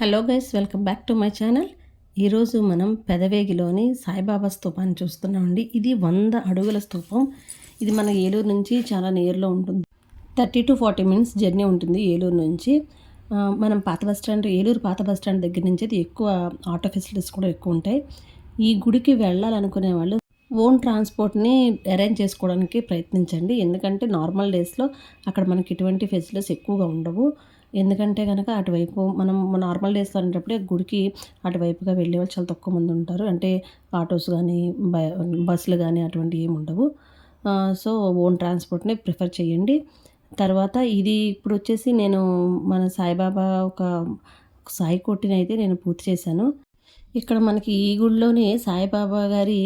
Hello guys welcome back to my channel. ఈరోజు మనం పెదవేగిలోని సాయిబాబా స్తూపాన్ని చూస్తున్నామండి ఇది వంద అడుగుల స్తూపం. ఇది మన ఏలూరు నుంచి చాలా నియర్లో ఉంటుంది. Thirty to forty minutes journey ఉంటుంది ఏలూరు నుంచి. మనం పాత బస్ స్టాండ్ ఏలూరు పాత బస్ స్టాండ్ దగ్గర నుంచి అయితే ఎక్కువ ఆటో ఫెసిలిటీస్ కూడా ఎక్కువ ఉంటాయి. ఈ గుడికి వెళ్ళాలనుకునే వాళ్ళు ఓన్ ట్రాన్స్పోర్ట్ని అరేంజ్ చేసుకోవడానికి ప్రయత్నించండి. ఎందుకంటే నార్మల్ డేస్లో అక్కడ మనకి ఇటువంటి ఫెసిలిటీస్ ఎక్కువగా ఉండవు. ఎందుకంటే కనుక అటువైపు మనం నార్మల్ డేస్లో అనేటప్పుడే గుడికి అటువైపుగా వెళ్ళే వాళ్ళు చాలా తక్కువ మంది ఉంటారు. అంటే ఆటోస్ కానీ బస్సులు కానీ అటువంటివి ఏమి ఉండవు. సో ఓన్ ట్రాన్స్పోర్ట్ని ప్రిఫర్ చేయండి. తర్వాత ఇది ఇప్పుడు వచ్చేసి నేను మన సాయిబాబా ఒక సాయి కొట్టినైతే నేను పూర్తి చేశాను. ఇక్కడ మనకి ఈ గుడిలోనే సాయిబాబా గారి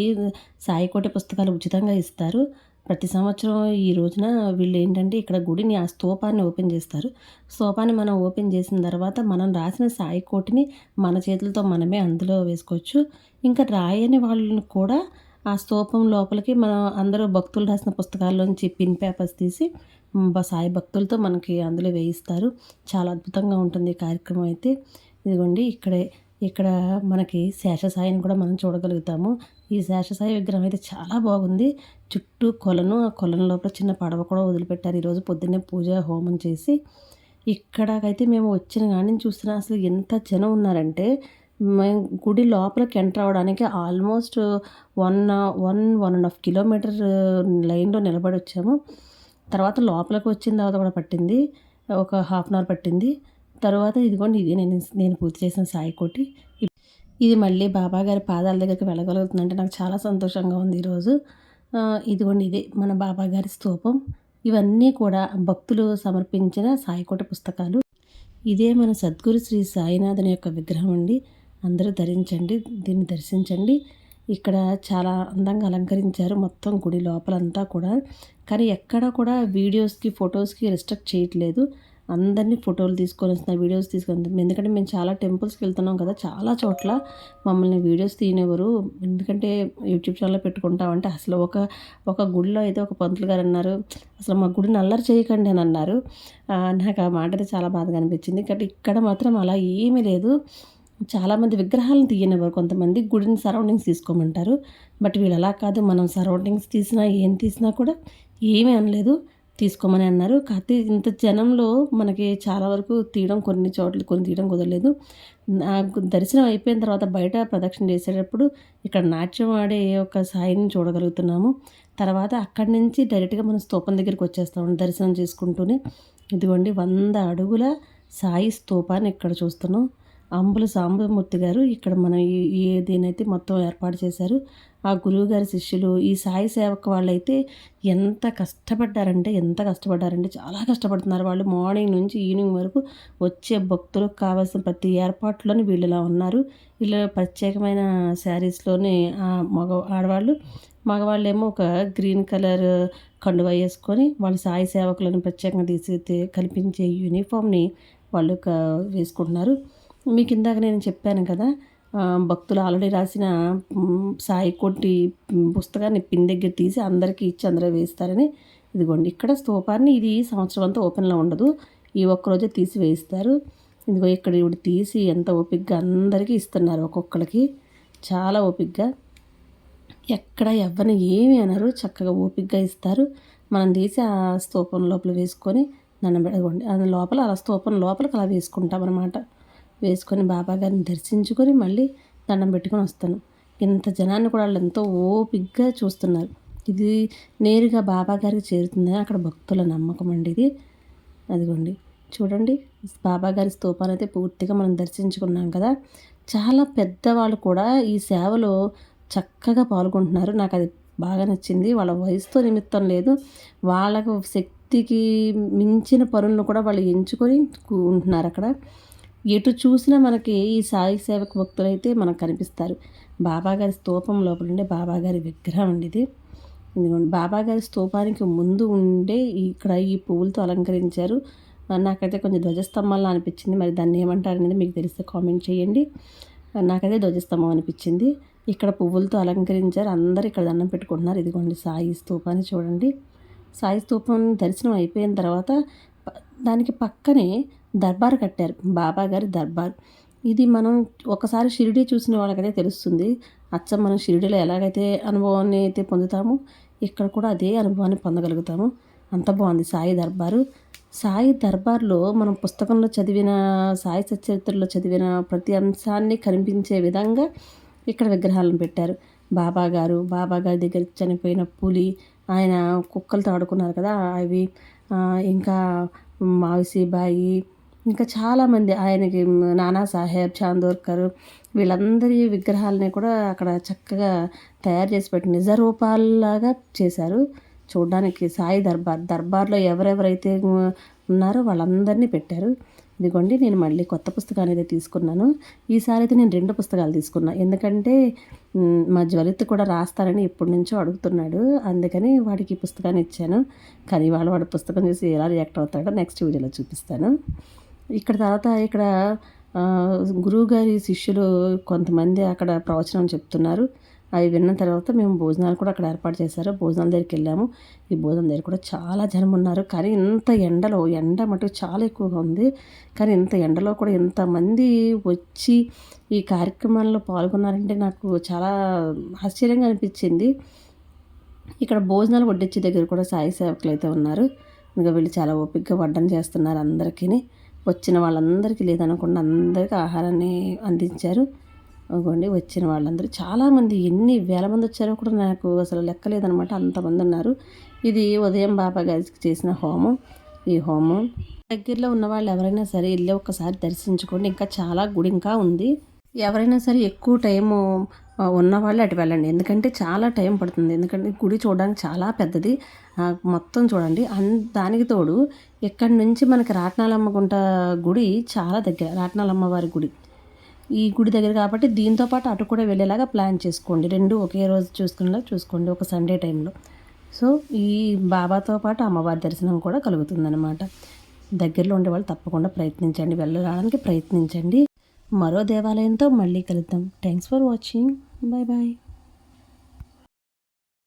సాయికోట పుస్తకాలు ఉచితంగా ఇస్తారు. ప్రతి సంవత్సరం ఈ రోజున వీళ్ళు ఏంటంటే ఇక్కడ గుడిని ఆ స్తూపాన్ని ఓపెన్ చేస్తారు. స్తూపాన్ని మనం ఓపెన్ చేసిన తర్వాత మనం రాసిన సాయి కోటిని మన చేతులతో మనమే అందులో వేసుకోవచ్చు. ఇంకా రాయని వాళ్ళని కూడా ఆ స్తూపం లోపలికి మనం అందరూ భక్తులు రాసిన పుస్తకాల్లోంచి పిన్ పేపర్స్ తీసి సాయి భక్తులతో మనకి అందులో వేయిస్తారు. చాలా అద్భుతంగా ఉంటుంది ఈ కార్యక్రమం అయితే. ఇదిగోండి ఇక్కడే ఇక్కడ మనకి శేషసాయిని కూడా మనం చూడగలుగుతాము. ఈ శేషసాయి విగ్రహం అయితే చాలా బాగుంది. చుట్టూ కొలను ఆ కొలను లోపల చిన్న పడవ కూడా వదిలిపెట్టారు. ఈరోజు పొద్దున్నే పూజ హోమం చేసి ఇక్కడకైతే మేము వచ్చిన కాడి నుంచి చూస్తున్నా అసలు ఎంత జనం ఉన్నారంటే మేము గుడి లోపలికి ఎంటర్ అవ్వడానికి almost one one one and half kilometer లైన్లో నిలబడి వచ్చాము. తర్వాత లోపలికి వచ్చిన తర్వాత కూడా పట్టింది. ఒక హాఫ్ అన్ అవర్ పట్టింది. తర్వాత ఇదిగోండి ఇది నేను నేను పూర్తి చేసిన సాయి కోటి ఇది మళ్ళీ బాబా గారి పాదాల దగ్గరికి వెళ్ళగలుగుతుందంటే నాకు చాలా సంతోషంగా ఉంది ఈరోజు ఇదిగోండి ఇదే మన బాబా గారి స్తూపం. ఇవన్నీ కూడా భక్తులు సమర్పించిన సాయికోట పుస్తకాలు. ఇదే మన సద్గురు శ్రీ సాయినాథుని యొక్క విగ్రహం అండి. అందరూ ధరించండి దీన్ని దర్శించండి. ఇక్కడ చాలా అందంగా అలంకరించారు మొత్తం గుడి లోపలంతా కూడా. కానీ ఎక్కడ కూడా వీడియోస్కి ఫొటోస్కి రెస్ట్రిక్ట్ చేయట్లేదు. అందరినీ ఫోటోలు తీసుకొని వస్తున్నారు వీడియోస్ తీసుకొని ఎందుకంటే మేము చాలా టెంపుల్స్కి వెళ్తున్నాం కదా చాలా చోట్ల మమ్మల్ని వీడియోస్ తీయనివ్వరు. ఎందుకంటే యూట్యూబ్ ఛానల్లో పెట్టుకుంటామంటే అసలు ఒక ఒక గుడిలో అయితే ఒక పంతులు గారు అన్నారు అసలు మా గుడిని అల్లరి చేయకండి అని అన్నారు. నాకు ఆ మాట అయితే చాలా బాధగా అనిపించింది. కాబట్టి ఇక్కడ మాత్రం అలా ఏమీ లేదు. చాలామంది విగ్రహాలను తీయనివ్వరు. కొంతమంది గుడిని సరౌండింగ్స్ తీసుకోమంటారు. బట్ వీళ్ళు అలా కాదు. మనం సరౌండింగ్స్ తీసినా ఏం తీసినా కూడా ఏమీ అనలేదు. తీసుకోమని అన్నారు. కాకపోతే ఇంత జనంలో మనకి చాలా వరకు తీయడం కొన్ని చోట్ల కొన్ని తీయడం కుదరలేదు. నాకు దర్శనం అయిపోయిన తర్వాత బయట ప్రదక్షిణ చేసేటప్పుడు ఇక్కడ నాట్యం ఆడే ఒక సాయిని చూడగలుగుతున్నాము. తర్వాత అక్కడి నుంచి డైరెక్ట్గా మనం స్తూపం దగ్గరికి వచ్చేస్తాం దర్శనం చేసుకుంటూనే. ఇదిగోండి వంద అడుగుల సాయి స్తూపాన్ని ఇక్కడ చూస్తున్నాం. అంబుల సాంబమూర్తి గారు ఇక్కడ మన ఏ దీనైతే మొత్తం ఏర్పాటు చేశారు ఆ గురువు గారి శిష్యులు ఈ సాయి సేవకు వాళ్ళైతే ఎంత కష్టపడ్డారంటే ఎంత కష్టపడ్డారంటే చాలా కష్టపడుతున్నారు. వాళ్ళు మార్నింగ్ నుంచి ఈవినింగ్ వరకు వచ్చే భక్తులకు కావాల్సిన ప్రతి ఏర్పాట్లోని వీళ్ళు ఇలా ఉన్నారు. వీళ్ళు ప్రత్యేకమైన శారీస్లోనే ఆ మగ ఆడవాళ్ళు మగవాళ్ళేమో ఒక గ్రీన్ కలర్ కండువ వేసుకొని వాళ్ళు సాయి సేవకులను ప్రత్యేకంగా తీసి కల్పించే యూనిఫామ్ని వాళ్ళు వేసుకుంటున్నారు. మీకు ఇందాక నేను చెప్పాను కదా భక్తులు ఆల్రెడీ రాసిన సాయి కొట్టి పుస్తకాన్ని పిన్ దగ్గర తీసి అందరికీ ఇచ్చి అందరూ వేస్తారని ఇదిగోండి. ఇక్కడ స్తూపాన్ని ఇది సంవత్సరం అంతా ఓపెన్లో ఉండదు. ఈ ఒక్కరోజే తీసి వేయిస్తారు ఇదిగో ఇక్కడ ఇవి తీసి ఎంత ఓపిగ్గా అందరికీ ఇస్తున్నారు ఒక్కొక్కరికి చాలా ఓపిగ్గా. ఎక్కడ ఎవరిని ఏమి అనరు. చక్కగా ఓపిగ్గా ఇస్తారు. మనం తీసి ఆ స్తూపం లోపల వేసుకొని దండం పెడగండి అది లోపల అలా స్తూపం లోపలికి అలా వేసుకుంటాం అనమాట వేసుకొని బాబా గారిని దర్శించుకొని మళ్ళీ దండం పెట్టుకొని వస్తాను. ఇంత జనాన్ని కూడా వాళ్ళు ఎంతో ఓపిగ్గా చూస్తున్నారు. ఇది నేరుగా బాబా గారికి చేరుతుందని అక్కడ భక్తుల నమ్మకం అండి ఇది. అదిగోండి. చూడండి బాబాగారి స్తూపాన్ని అయితే పూర్తిగా మనం దర్శించుకున్నాం కదా. చాలా పెద్దవాళ్ళు కూడా ఈ సేవలో చక్కగా పాల్గొంటున్నారు. నాకు అది బాగా నచ్చింది. వాళ్ళ వయసుతో నిమిత్తం లేదు. వాళ్ళకు శక్తికి మించిన పనులను కూడా వాళ్ళు ఎంచుకొని ఉంటున్నారు అక్కడ. ఎటు చూసినా మనకి ఈ సాయి సేవక భక్తులు అయితే మనకు కనిపిస్తారు. బాబా గారి స్తూపం లోపల ఉండే బాబా గారి విగ్రహం అండి ఇది. ఇదిగోండి బాబా గారి స్తూపానికి ముందు ఉండే ఇక్కడ ఈ పువ్వులతో అలంకరించారు. నాకైతే కొంచెం ధ్వజస్తంభంలా అనిపించింది. మరి దాన్ని ఏమంటారు అనేది మీకు తెలిస్తే కామెంట్ చేయండి. నాకైతే ధ్వజస్తంభం అనిపించింది. ఇక్కడ పువ్వులతో అలంకరించారు. అందరు ఇక్కడ దండం పెట్టుకుంటున్నారు. ఇదిగోండి సాయి స్తూపాన్ని చూడండి. సాయి స్తూపం దర్శనం అయిపోయిన తర్వాత దానికి పక్కనే దర్బార్ కట్టారు. బాబా గారి దర్బార్. ఇది మనం ఒకసారి షిరిడి చూసిన వాళ్ళకైతే తెలుస్తుంది. అచ్చం మనం షిరిడిలో ఎలాగైతే అనుభవాన్ని అయితే పొందుతామో ఇక్కడ కూడా అదే అనుభవాన్ని పొందగలుగుతాము. అంత బాగుంది సాయి దర్బారు. సాయి దర్బార్లో మనం పుస్తకంలో చదివిన సాయి సచరిత్రలో చదివిన ప్రతి అంశాన్ని కనిపించే విధంగా ఇక్కడ విగ్రహాలను పెట్టారు. బాబా గారు బాబా గారి దగ్గర చనిపోయిన పులి ఆయన కుక్కలతో ఆడుకున్నారు కదా అవి ఇంకా మావిసీబాయి ఇంకా చాలామంది ఆయనకి నానా సాహెబ్ చాందోర్కర్ వీళ్ళందరి విగ్రహాలని కూడా అక్కడ చక్కగా తయారు చేసి పెట్టి నిజ రూపాల్లాగా చేశారు. చూడడానికి సాయి దర్బార్ దర్బార్లో ఎవరెవరైతే ఉన్నారో వాళ్ళందరినీ పెట్టారు. ఇదిగోండి నేను మళ్ళీ కొత్త పుస్తకాన్ని అయితే తీసుకున్నాను. ఈసారి అయితే నేను రెండు పుస్తకాలు తీసుకున్నాను ఎందుకంటే మా జ్వలిత్ కూడా రాస్తానని ఎప్పటి నుంచో అడుగుతున్నాడు. అందుకని వాడికి ఈ పుస్తకాన్ని ఇచ్చాను. కానీ వాళ్ళు వాడు పుస్తకం చూసి ఎలా రియాక్ట్ అవుతాడో నెక్స్ట్ వీడియోలో చూపిస్తాను. ఇక్కడ తర్వాత ఇక్కడ గురువుగారి శిష్యులు కొంతమంది అక్కడ ప్రవచనం చెప్తున్నారు. అవి విన్న తర్వాత మేము భోజనాలు కూడా అక్కడ ఏర్పాటు చేశారు. భోజనాల దగ్గరికి వెళ్ళాము. ఈ భోజనం దగ్గర కూడా చాలా జనం ఉన్నారు. కానీ ఇంత ఎండలో ఎండ మటుకు చాలా ఎక్కువగా ఉంది. కానీ ఇంత ఎండలో కూడా ఇంతమంది వచ్చి ఈ కార్యక్రమాల్లో పాల్గొన్నారంటే నాకు చాలా ఆశ్చర్యంగా అనిపించింది. ఇక్కడ భోజనాలు వడ్డించే దగ్గర కూడా సాయి సేవకులు అయితే ఉన్నారు. ఇంకా వీళ్ళు చాలా ఓపికగా వడ్డన చేస్తున్నారు అందరికీ వచ్చిన వాళ్ళందరికీ లేదనకుండా అందరికీ ఆహారాన్ని అందించారు. ఇవ్వండి వచ్చిన వాళ్ళందరూ చాలామంది ఎన్ని వేల మంది వచ్చారో కూడా నాకు అసలు లెక్కలేదనమాట అంతమంది ఉన్నారు. ఇది ఉదయం బాబా గారికి చేసిన హోమం. ఈ హోమం దగ్గరలో ఉన్న వాళ్ళు ఎవరైనా సరే వెళ్ళి ఒకసారి దర్శించుకోండి. ఇంకా చాలా గుడి ఇంకా ఉంది. ఎవరైనా సరే ఎక్కువ టైము ఉన్నవాళ్ళు అటు వెళ్ళండి. ఎందుకంటే చాలా టైం పడుతుంది. ఎందుకంటే గుడి చూడడానికి చాలా పెద్దది. మొత్తం చూడండి. అన్ దానికి తోడు ఇక్కడి నుంచి మనకి రాట్నాలమ్మగుంట గుడి చాలా దగ్గర రాట్నాలమ్మ వారి గుడి. ఈ గుడి దగ్గర కాబట్టి దీంతో పాటు అటు కూడా వెళ్ళేలాగా ప్లాన్ చేసుకోండి. రెండు ఒకే రోజు చూసుకునేలా చూసుకోండి ఒక సండే టైంలో. సో ఈ బాబాతో పాటు అమ్మవారి దర్శనం కూడా కలుగుతుందన్నమాట. దగ్గరలో ఉండే వాళ్ళు తప్పకుండా ప్రయత్నించండి. వెళ్ళడానికి ప్రయత్నించండి. మరో దేవాలయంతో మళ్ళీ కలుద్దాం. Thanks for watching bye bye